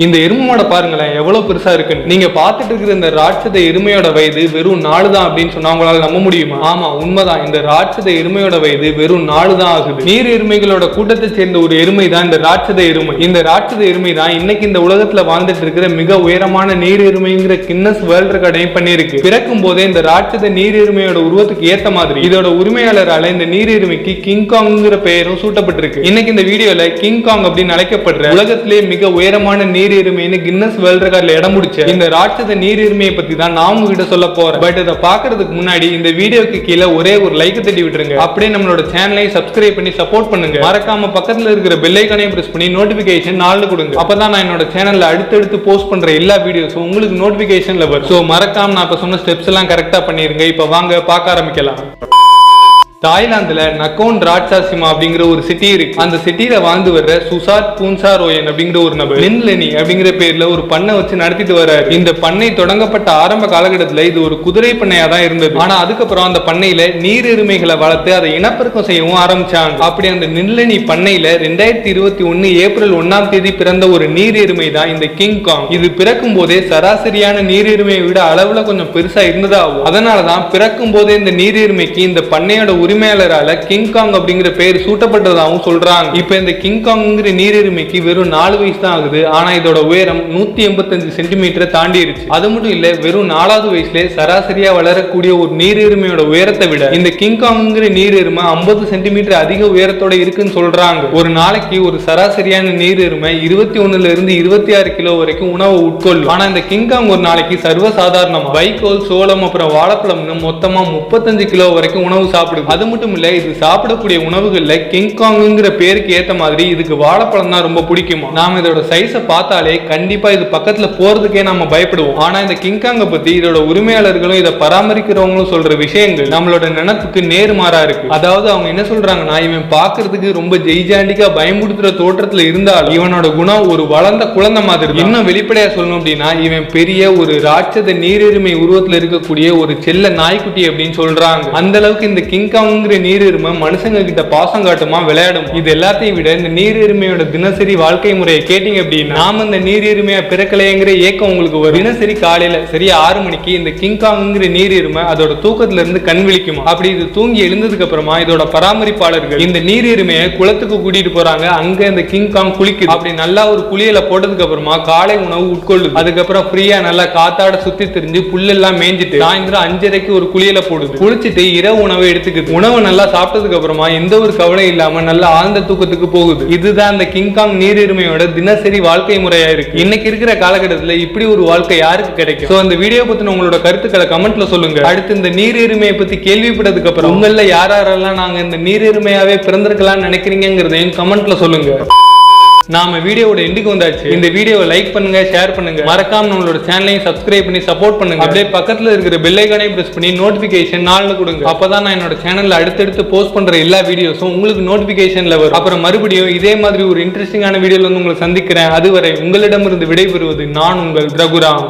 இந்த எருமோட பாருங்களேன் எவ்வளவு பெருசா இருக்குன்னு நீங்க பாத்துட்டு இருக்கிற இந்த ராட்சத எருமையோட வயது வெறும் நாலு தான் அப்படின்னு சொன்னா உங்களால நம்ப முடியுமா? ஆமா உண்மைதான். இந்த ராட்சத எருமையோட வயது வெறும் நாலு தான் ஆகுது. நீர் எருமைகளோட கூட்டத்தை சேர்ந்த ஒரு எருமை தான் இந்த ராட்சத எருமை. இந்த ராட்சத எருமை தான் இன்னைக்கு இந்த உலகத்துல வாழ்ந்துட்டு இருக்கிற மிக உயரமான நீர் எருமைங்கிற கின்னஸ் வேர்ல்ட் ரெக்கார்டையும் பண்ணியிருக்கு. பிறக்கும் போதே இந்த ராட்சத நீர் எருமையோட உருவத்துக்கு ஏத்த மாதிரி இதோட உரிமையாளரால இந்த நீர் எருமைக்கு கிங்காங்கிற பெயரும் சூட்டப்பட்டிருக்கு. இன்னைக்கு இந்த வீடியோல கிங் காங் அப்படின்னு அழைக்கப்படுற உலகத்திலே மிக உயரமான நீர் எருமைன்னு கின்னஸ் வேர்ல்ட் ரெக்கார்ட்ல இடம் முடிச்ச இந்த ராட்சத நீர் எருமையை பத்தி தான் நான் உங்ககிட்ட சொல்ல போறேன். பட் இதை பாக்குறதுக்கு முன்னாடி இந்த வீடியோக்கு கீழே ஒரே ஒரு லைக் தட்டி விட்டுருங்க. அப்படியே நம்மளோட சேனலையும் சப்ஸ்கிரைப் பண்ணி சப்போர்ட் பண்ணுங்க. மறக்காம பக்கத்துல இருக்கிற பெல் ஐக்கானையும் பிரஸ் பண்ணி நோட்டிபிகேஷன் நாலு கொடுங்க. அப்பதான் நான் என்னோட சேனல்ல அடுத்தடுத்து போஸ்ட் பண்ற எல்லா வீடியோஸும் உங்களுக்கு நோட்டிபிகேஷன்ல வரும். ஸோ மறக்காம நான் இப்ப சொன்ன ஸ்டெப்ஸ் எல்லாம் கரெக்டா பண்ணிருங்க. இப்ப வாங்க பார்க்க ஆரம்பிக்கலாம். தாய்லாந்துல நக்கோன் ராட்சாசிமா அப்படிங்கிற ஒரு சிட்டி இருக்கு. அந்த சிட்டியில வாழ்ந்து வர்ற சுசாத் பூன்சா ரோயன் அப்படிங்கிற ஒரு நபர். லின்லெனி அப்படிங்கிற பேர்ல ஒரு பண்ணை வச்சு நடத்திட்டு வர்றாரு. இந்த பண்ணை தொடங்கப்பட்ட ஆரம்ப காலகட்டத்துல இது ஒரு குதிரை பண்ணையா தான் இருந்தது. ஆனா அதுக்கப்புறம் அந்த பண்ணையில நீர் எருமைகளை வளர்த்து அதை இனப்பெருக்கம் செய்யவும் ஆரம்பிச்சாங்க. அப்படி அந்த நில்லனி பண்ணையில ரெண்டாயிரத்தி இருபத்தி ஒன்னு ஏப்ரல் ஒன்னாம் தேதி பிறந்த ஒரு நீர் எருமை தான் இந்த கிங் காங். இது பிறக்கும் போதே சராசரியான நீர் எருமையை விட அளவுல கொஞ்சம் பெருசா இருந்ததாகும் அதனாலதான் பிறக்கும் போதே இந்த நீர் எருமைக்கு இந்த பண்ணையோட உரிமையாளரால கிங் காங் அப்படிங்கிற பெயர் சூட்டப்பட்டதாகவும் சொல்றாங்க. இப்ப இந்த கிங் காங்கிற நீரிருமைக்கு வெறும் நாலு வயசு தான் ஆகுது. ஆனா இதோட உயரம் நூத்தி எண்பத்தஞ்சு சென்டிமீட்டரை தாண்டிருச்சு அது மட்டும் இல்ல வெறும் நாலாவது வயசுல சராசரியா வளரக்கூடிய ஒரு நீரிருமையோட உயரத்தை விட இந்த கிங் காங்கிற நீரிருமை ஐம்பது சென்டிமீட்டர் அதிக உயரத்தோட இருக்குன்னு சொல்றாங்க. ஒரு நாளைக்கு ஒரு சராசரியான நீரிருமை இருபத்தி ஒண்ணுல இருந்து இருபத்தி ஆறு கிலோ வரைக்கும் உணவை உட்கொள்ளும். ஆனா இந்த கிங் காங் ஒரு நாளைக்கு சர்வசாதாரணமா வைக்கோல் சோளம் அப்புறம் வாழைப்பழம்னு மொத்தமா முப்பத்தஞ்சு கிலோ வரைக்கும் உணவு சாப்பிடுது. அது மட்டும் இல்லை இது சாப்பிடக்கூடிய உணவுகளில் கிங்காங்குங்கிற பேருக்கு ஏற்ற மாதிரி இதுக்கு வாழைப்பழம் தான் ரொம்ப பிடிக்குமா? நாம இதோட சைஸை பார்த்தாலே கண்டிப்பாக இது பக்கத்தில் போகிறதுக்கே நாம பயப்படுவோம். ஆனால் இந்த கிங்காங்கை பற்றி இதோட உரிமையாளர்களும் இதை பராமரிக்கிறவங்களும் சொல்கிற விஷயங்கள் நம்மளோட நினைப்புக்கு நேர்மாறா இருக்கு. அதாவது அவங்க என்ன சொல்றாங்கன்னா இவன் பார்க்கறதுக்கு ரொம்ப ஜெய்ஜாண்டிக்கா பயமுடுத்துற தோற்றத்துல இருந்தாலும் இவனோட குணம் ஒரு வளர்ந்த குழந்தை மாதிரி இன்னும் வெளிப்படையா சொல்லணும் அப்படின்னா இவன் பெரிய ஒரு ராட்சத நீரெருமை உருவத்துல இருக்கக்கூடிய ஒரு செல்ல நாய்க்குட்டி அப்படின்னு சொல்றாங்க. அந்த அளவுக்கு இந்த கிங் காங்கிற நீரெருமை மனுஷங்க கிட்ட பாசம் காட்டுமா விளையாடும்? இது எல்லாத்தையும் விட இந்த நீரெருமையோட தினசரி வாழ்க்கை முறையை கேட்டீங்க அப்படின்னா நாம இந்த நீரெருமையா பிறக்கலைங்கிற ஏக்கம் உங்களுக்கு வரும். தினசரி காலையில சரியா ஆறு மணிக்கு இந்த கிங் காங்கிற நீரெருமை அதோட தூக்கத்துல இருந்து கண் விழிக்குமா? அப்படி இது தூங்கி எழுந்ததுக்கு அப்புறமா இதோட பராமரிப்பாளர்கள் இந்த நீரெருமையை குளத்துக்கு கூட்டிட்டு போறாங்க. அங்க இந்த கிங்காங் குளிக்குது. அப்படி நல்லா ஒரு குளியல போட்டதுக்கு அப்புறமா காலை உணவு உட்கொள்ளுது. அதுக்கப்புறம் ஃப்ரீயா நல்லா காத்தாட சுத்தி தெரிஞ்சு புல்லெல்லாம் மேய்ஞ்சிட்டு சாயந்தரம் அஞ்சரைக்கு ஒரு குளியல போடுது. குளிச்சுட்டு இரவு உணவை எடுத்துக்குது. உணவை நல்லா சாப்பிட்டதுக்கு அப்புறமா எந்த ஒரு கவலை இல்லாம நல்ல ஆழ்ந்த தூக்கத்துக்கு போகுது. இதுதான் அந்த கிங் காங் நீரிருமையோட தினசரி வாழ்க்கை முறையா இருக்கு. இன்னைக்கு இருக்கிற காலகட்டத்துல இப்படி ஒரு வாழ்க்கை யாருக்கு கிடைக்கும்? சோ அந்த வீடியோ பத்தின உங்களோட கருத்துக்களை கமெண்ட்ல சொல்லுங்க. அடுத்து இந்த நீரிருமையை பத்தி கேள்விப்பட்டதுக்கு அப்புறம் உங்கள யார் யாரெல்லாம் நாங்க இந்த நீரிருமையாவே பிறந்திருக்கலாம்னு நினைக்கிறீங்கிறதையும் கமெண்ட்ல சொல்லுங்க. நாம வீடியோவோட எண்டுக்கு வந்தாச்சு. இந்த வீடியோவை லைக் பண்ணுங்க ஷேர் பண்ணுங்க. மறக்காம நம்மளோட சேனலையும் சப்ஸ்கிரைப் பண்ணி சப்போர்ட் பண்ணுங்க. அப்படியே பக்கத்துல இருக்கிற பெல் ஐக்கானையும் பிரஸ் பண்ணி நோட்டிபிகேஷன் நாலு கொடுங்க. அப்பதான் நான் என்னோட சேனல்ல அடுத்தடுத்து போஸ்ட் பண்ற எல்லா வீடியோஸும் உங்களுக்கு நோட்டிபிகேஷன்ல வரும். அப்புறம் மறுபடியும் இதே மாதிரி ஒரு இன்ட்ரெஸ்டிங்கான வீடியோல வந்து உங்களை சந்திக்கிறேன். அதுவரை உங்களிடமிருந்து விடைபெறுவது நான் உங்கள் ரகுராம்.